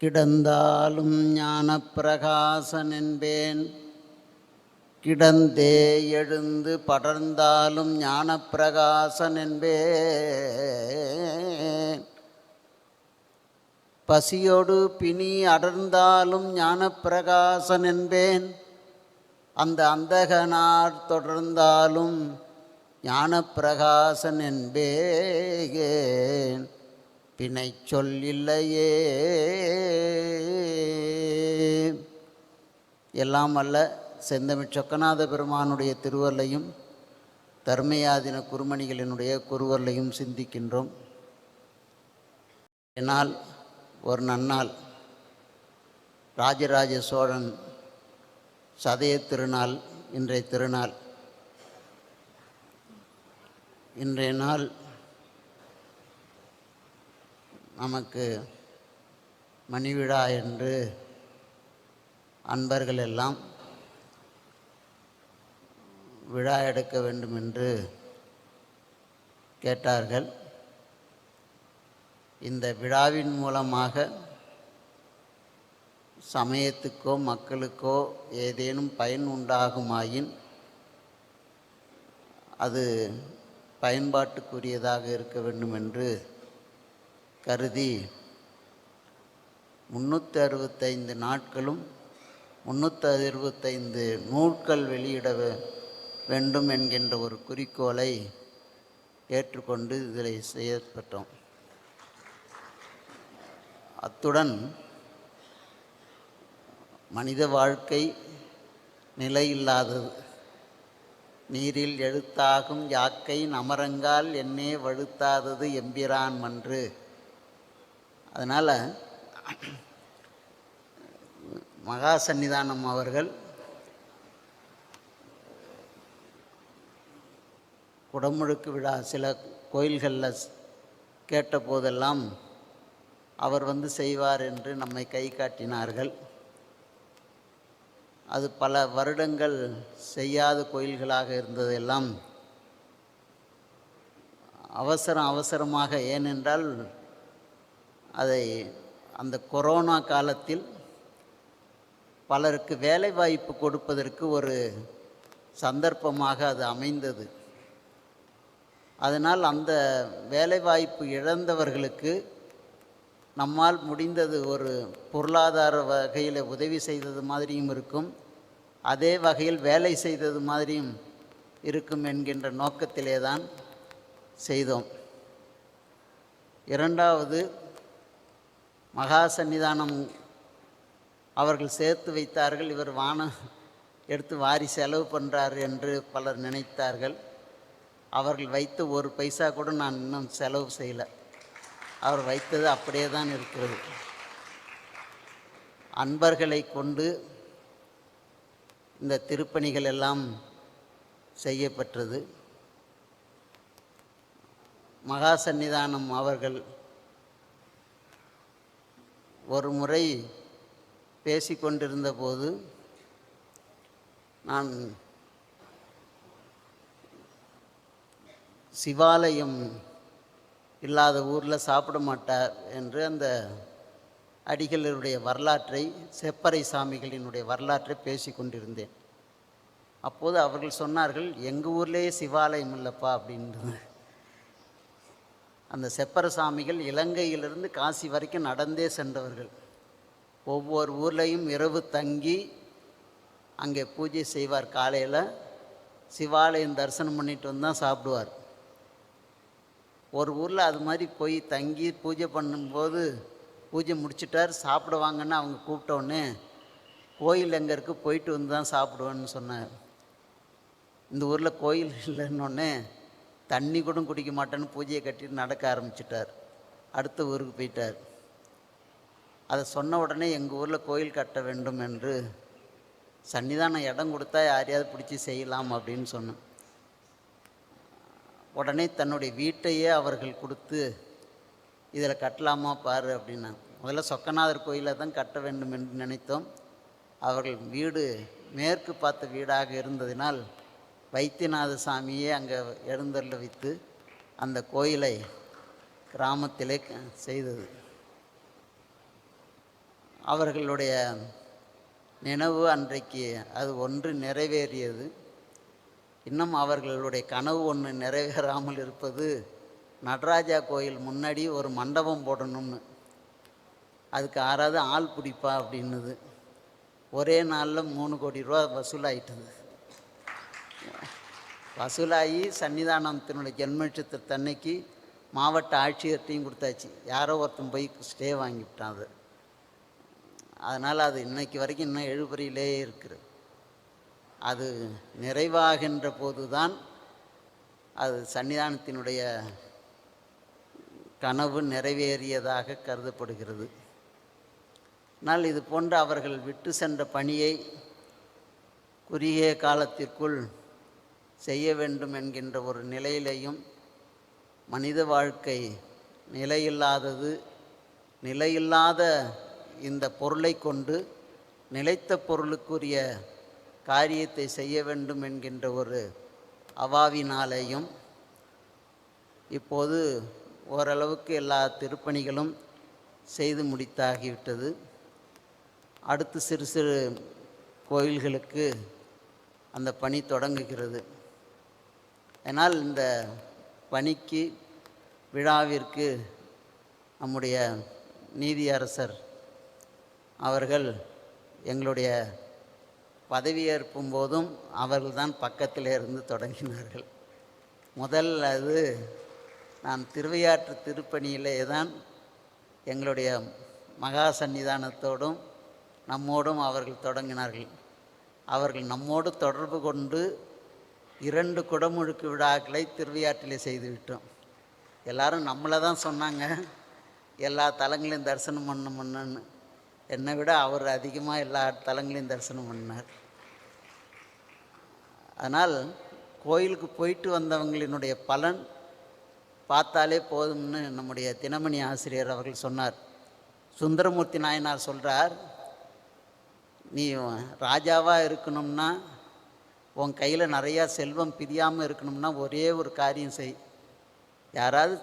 கிடந்தாலும் ஞானப்பிரகாசன் என்பேன் கிடந்தே எழுந்து படர்ந்தாலும் ஞானப்பிரகாசன் என்பேன் பசியோடு பிணி அடர்ந்தாலும் ஞானப்பிரகாசன் என்பேன் அந்த அந்தகனார் தொடர்ந்தாலும் ஞானப்பிரகாசன் என்பேன் பிணை சொல் இல்லையே எல்லாம் அல்ல செந்தமிழ் சொக்கநாத பெருமானுடைய திருவருளையும் தர்மயாதின குருமணிகளினுடைய குருவருளையும் சிந்திக்கின்றோம். என்னால் ஒரு நன்னாள் ராஜராஜ சோழன் சதய திருநாள் இன்றைய திருநாள். இன்றைய நாள் நமக்கு மணிவிழா என்று அன்பர்கள் எல்லாம் விழா எடுக்க வேண்டும் என்று கேட்டார்கள். இந்த விழாவின் மூலமாக சமயத்துக்கோ மக்களுக்கோ ஏதேனும் பயன் உண்டாகுமாயின் அது பயன்பாட்டுக்குரியதாக இருக்க வேண்டும் என்று கருதி முந்நூற்றி அறுபத்தைந்து நாட்களும் முந்நூற்றி அறுபத்தைந்து நூல்கள் வெளியிட வேண்டும் என்கின்ற ஒரு குறிக்கோளை ஏற்றுக்கொண்டு இதில் செயற்பட்டோம். அத்துடன் மனித வாழ்க்கை நிலையில்லாதது நீரில் எழுத்தாகும் யாக்கை நமரங்கால் என்னே வழுத்தாதது எம்பிரான் மன்று. அதனால் மகா சந்நிதானம் அவர்கள் குடமுழுக்கு விழா சில கோயில்களில் கேட்ட போதெல்லாம் அவர் வந்து செய்வார் என்று நம்மை கை காட்டினார்கள். அது பல வருடங்கள் செய்யாத கோயில்களாக இருந்ததெல்லாம் அவசரம் அவசரமாக ஏனென்றால் அதை அந்த கொரோனா காலத்தில் பலருக்கு வேலை வாய்ப்பு கொடுப்பதற்கு ஒரு சந்தர்ப்பமாக அது அமைந்தது. அதனால் அந்த வேலைவாய்ப்பு இழந்தவர்களுக்கு நம்மால் முடிந்தது ஒரு பொருளாதார வகையில் உதவி செய்தது மாதிரியும் இருக்கும். அதே வகையில் வேலை செய்தது மாதிரியும் இருக்கும் என்கின்ற நோக்கத்திலே தான் செய்தோம். இரண்டாவது மகா சந்நிதானம் அவர்கள் சேர்த்து வைத்தார்கள். இவர் வானம் எடுத்து வாரி செலவு பண்ணுறார் என்று பலர் நினைத்தார்கள். அவர்கள் வைத்த ஒரு பைசா கூட நான் இன்னும் செலவு செய்யலை. அவர் வைத்தது அப்படியே தான் இருக்கிறது. அன்பர்களை கொண்டு இந்த திருப்பணிகள் எல்லாம் செய்யப்பட்டது. மகா சந்நிதானம் அவர்கள் ஒரு முறை பேசிக்கொண்டிருந்த போது நான் சிவாலயம் இல்லாத ஊரில் சாப்பிட மாட்டார் என்று அந்த அடிகளுடைய வரலாற்றை செப்பறை சாமிகளினுடைய வரலாற்றை பேசி கொண்டிருந்தேன் அப்போது அவர்கள் சொன்னார்கள் எங்கள் ஊர்லேயே சிவாலயம் இல்லைப்பா அப்படின்றது. அந்த செப்பர சாமிகள் இலங்கையிலிருந்து காசி வரைக்கும் நடந்தே சென்றவர்கள். ஒவ்வொரு ஊர்லேயும் இரவு தங்கி அங்கே பூஜை செய்வார். காலையில் சிவாலயம் தரிசனம் பண்ணிட்டு வந்து தான் சாப்பிடுவார். ஒரு ஊரில் அது மாதிரி போய் தங்கி பூஜை பண்ணும்போது பூஜை முடிச்சிட்டார். சாப்பிடுவாங்கன்னு அவங்க கூப்பிட்டோன்னே கோயில் எங்கே இருக்குது போயிட்டு வந்து தான் சாப்பிடுவேன்னு சொன்னார். இந்த ஊரில் கோயில் இல்லைன்னொன்னே தண்ணி கூட குடிக்க மாட்டேன்னு பூஜையை கட்டிட்டு நடக்க ஆரம்பிச்சிட்டார். அடுத்த ஊருக்கு போயிட்டார். அதை சொன்ன உடனே எங்கள் ஊரில் கோயில் கட்ட வேண்டும் என்று சன்னிதானம் இடம் கொடுத்தா யாரையாவது பிடிச்சி செய்யலாம் அப்படின்னு சொன்னேன். உடனே தன்னுடைய வீட்டையே அவர்கள் கொடுத்து இதில் கட்டலாமா பாரு அப்படின்னா முதல்ல சொக்கநாதர் கோயிலை தான் கட்ட வேண்டும் என்று நினைத்தோம். அவர்கள் வீடு மேற்கு பார்த்த வீடாக இருந்ததினால் வைத்தியநாத சாமியே அங்கே எழுந்தருள வைத்து அந்த கோயிலை கிராமத்திலே க- செய்தது. அவர்களுடைய நினைவு அன்றைக்கு அது ஒன்று நிறைவேறியது. இன்னும் அவர்களுடைய கனவு ஒன்று நிறைவேறாமல் இருப்பது நடராஜா கோயில் முன்னாடி ஒரு மண்டபம் போடணும்னு. அதுக்கு யாராவது ஆள் பிடிப்பா அப்படின்னுது. ஒரே நாளில் மூணு கோடி ரூபா வசூலாயிட்டது. வசூலாகி சன்னிதானத்தினுடைய ஜென்மட்சத்திரத்தன்னைக்கு மாவட்ட ஆட்சியர்கிட்டையும் கொடுத்தாச்சு. யாரோ ஒருத்தன் போய் ஸ்டே வாங்கிவிட்டான் அது. அதனால் அது இன்னைக்கு வரைக்கும் இன்னும் எழுபறியிலே இருக்குது. அது நிறைவாகின்ற போது தான் அது சன்னிதானத்தினுடைய கனவு நிறைவேறியதாக கருதப்படுகிறது. ஆனால் இது போன்ற அவர்கள் விட்டு சென்ற பணியை குறுகிய காலத்திற்குள் செய்ய வேண்டும் என்கின்ற ஒரு நிலையிலையும் மனித வாழ்க்கை நிலையில்லாதது நிலையில்லாத இந்த பொருளை கொண்டு நிலைத்த பொருளுக்குரிய காரியத்தை செய்ய வேண்டும் என்கின்ற ஒரு அவாவினாலேயும் இப்போது ஓரளவுக்கு எல்லா திருப்பணிகளும் செய்து முடித்தாகிவிட்டது. அடுத்து சிறு சிறு கோயில்களுக்கு அந்த பணி தொடங்குகிறது. அதனால் இந்த பணிக்கு விழாவிற்கு நம்முடைய நீதியரசர் அவர்கள் எங்களுடைய பதவியேற்பும் போதும் அவர்கள்தான் பக்கத்தில் இருந்து தொடங்கினார்கள். முதல் அது நான் திருவையாற்று திருப்பணியிலே தான் எங்களுடைய மகா சன்னிதானத்தோடும் நம்மோடும் அவர்கள் தொடங்கினார்கள். அவர்கள் நம்மோடு தொடர்பு கொண்டு இரண்டு குடமுழுக்கு விழாக்களை திருவையாற்றிலே செய்துவிட்டோம் எல்லாரும் நம்மளை தான் சொன்னாங்க எல்லா தலங்களையும் தரிசனம் பண்ண முன்னு என்னை விட அவர் அதிகமாக எல்லா தலங்களையும் தரிசனம் பண்ணார். அதனால் கோயிலுக்கு போயிட்டு வந்தவங்களினுடைய பலன் பார்த்தாலே போதும்னு நம்முடைய தினமணி ஆசிரியர் அவர்கள் சொன்னார். சுந்தரமூர்த்தி நாயனார் சொல்கிறார் நீ ராஜாவாக இருக்கணும்னா உன் கையில் நிறையா செல்வம் பிரியாமல் இருக்கணும்னா ஒரே ஒரு காரியம் செய். யாராவது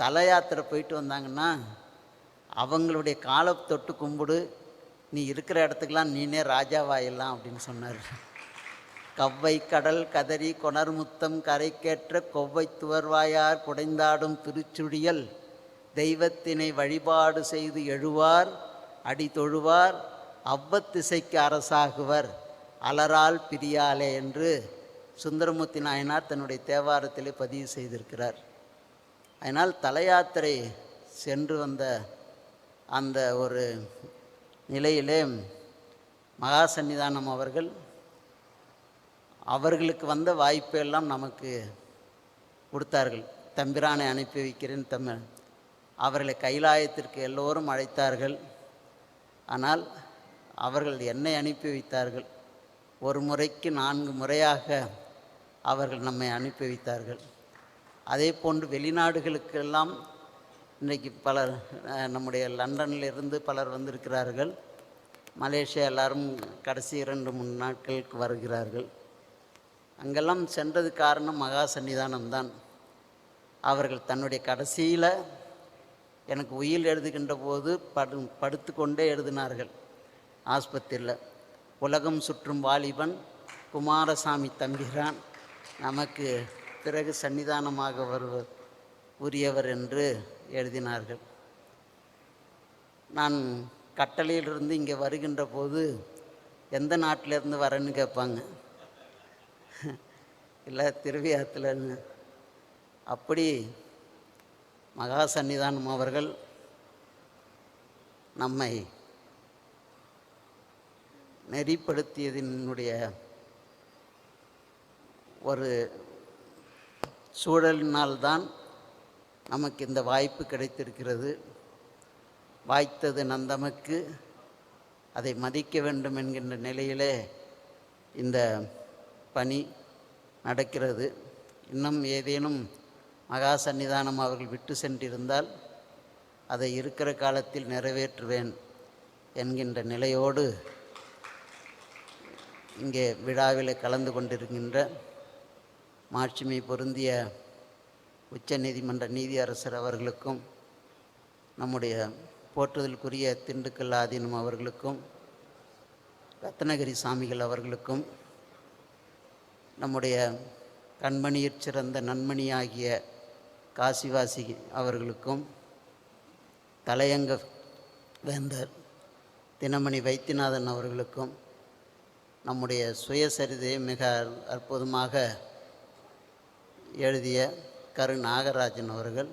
தல யாத்திரை போயிட்டு வந்தாங்கன்னா அவங்களுடைய காலை தொட்டு கும்பிடு. நீ இருக்கிற இடத்துக்கெலாம் நீனே ராஜாவாயிடலாம் அப்படின்னு சொன்னார். கவ்வை கடல் கதறி கொணர்முத்தம் கரைக்கேற்ற கொவ்வை துவர்வாயார் குடைந்தாடும் திருச்சுழியல். தெய்வத்தினை வழிபாடு செய்து எழுவார் அடி தொழுவார் அவ்வத்திசைக்கு அரசாகுவர். அலரால் பிரியாலே என்று சுந்தரமூர்த்தி நாயனார் தன்னுடைய தேவாரத்திலே பதிவு செய்திருக்கிறார். அதனால் தலையாத்திரை சென்று வந்த அந்த ஒரு நிலையிலே மகா சன்னிதானம் அவர்கள் அவர்களுக்கு வந்த வாய்ப்பெல்லாம் நமக்கு கொடுத்தார்கள். தம்பிரானை அனுப்பி வைக்கிறேன் தமிழ் அவர்களை கைலாயத்திற்கு எல்லோரும் அழைத்தார்கள். ஆனால் அவர்கள் என்னை அனுப்பி வைத்தார்கள். ஒரு முறைக்கு நான்கு முறையாக அவர்கள் நம்மை அனுப்பி வைத்தார்கள். அதே போன்று வெளிநாடுகளுக்கெல்லாம் இன்றைக்கு பலர் நம்முடைய லண்டனில் இருந்து பலர் வந்திருக்கிறார்கள். மலேசியா எல்லாரும் கடைசி இரண்டு மூணு நாட்களுக்கு வருகிறார்கள். அங்கெல்லாம் சென்றது காரணம் மகா சன்னிதானம்தான். அவர்கள் தன்னுடைய கடைசியில் எனக்கு உயில் எழுதுகின்ற போது படு படுத்து கொண்டே எழுதினார்கள். ஆஸ்பத்திரியில். உலகம் சுற்றும் வாலிபன் குமாரசாமி தம்பிரான் நமக்கு பிறகு சன்னிதானமாக வருவர் உரியவர் என்று எழுதினார்கள். நான் கட்டளையிலிருந்து இங்கே வருகின்ற போது எந்த நாட்டிலேருந்து வரேன்னு கேட்பாங்க. இல்லை திருவியாத்துலன்னு அப்படி மகா சன்னிதானம் அவர்கள் நம்மை நெறிப்படுத்தியதினுடைய ஒரு சூழலினால்தான் நமக்கு இந்த வாய்ப்பு கிடைத்திருக்கிறது. வாய்த்தது நந்தமக்கு. அதை மதிக்க வேண்டும் என்கின்ற நிலையிலே இந்த பணி நடக்கிறது. இன்னும் ஏதேனும் மகா சன்னிதானம் அவர்கள் விட்டு சென்றிருந்தால் அதை இருக்கிற காலத்தில் நிறைவேற்றுவேன் என்கின்ற நிலையோடு இங்கே விழாவில் கலந்து கொண்டிருக்கின்ற மாட்சிமை பொருந்திய உச்ச நீதிமன்ற நீதியரசர் அவர்களுக்கும் நம்முடைய போற்றுதலுக்குரிய திண்டுக்கல் ஆதீனம் அவர்களுக்கும் ரத்னகிரி சாமிகள் அவர்களுக்கும் நம்முடைய கண்மணியிற் சிறந்த நன்மணியாகிய காசிவாசி அவர்களுக்கும் தலையங்க வேந்தர் தினமணி வைத்தியநாதன் அவர்களுக்கும் நம்முடைய சுயசரிதையை மிக அற்புதமாக எழுதிய கரு நாகராஜன் அவர்கள்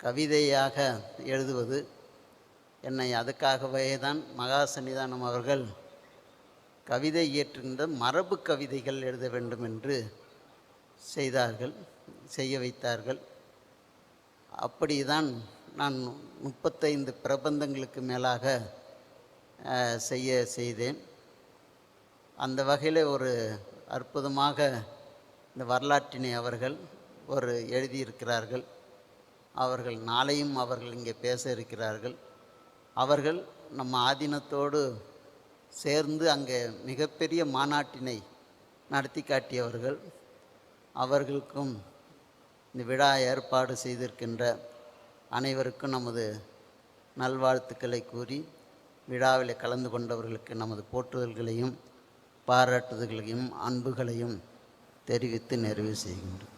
கவிதையாக எழுதுவது என்னை அதுக்காகவே தான் மகா சன்னிதானம் அவர்கள் கவிதை இயற்றுகின்ற மரபு கவிதைகள் எழுத வேண்டும் என்று செய்தார்கள் செய்ய வைத்தார்கள். அப்படிதான் நான் முப்பத்தைந்து பிரபந்தங்களுக்கு மேலாக செய்ய செய்தேன். அந்த வகையில் ஒரு அற்புதமாக இந்த வரலாற்றினை அவர்கள் ஒரு எழுதியிருக்கிறார்கள். அவர்கள் நாளையும் அவர்கள் இங்கே பேச இருக்கிறார்கள். அவர்கள் நம்ம ஆதீனத்தோடு சேர்ந்து அங்கே மிகப்பெரிய மாநாட்டினை நடத்தி காட்டியவர்கள். அவர்களுக்கும் இந்த விழா ஏற்பாடு செய்திருக்கின்ற அனைவருக்கும் நமது நல்வாழ்த்துக்களை கூறி விழாவில் கலந்து கொண்டவர்களுக்கு நமது போற்றுதல்களையும் பாராட்டுதல்களையும் அன்புகளையும் தெரிவித்து நிறைவு செய்கின்றோம்.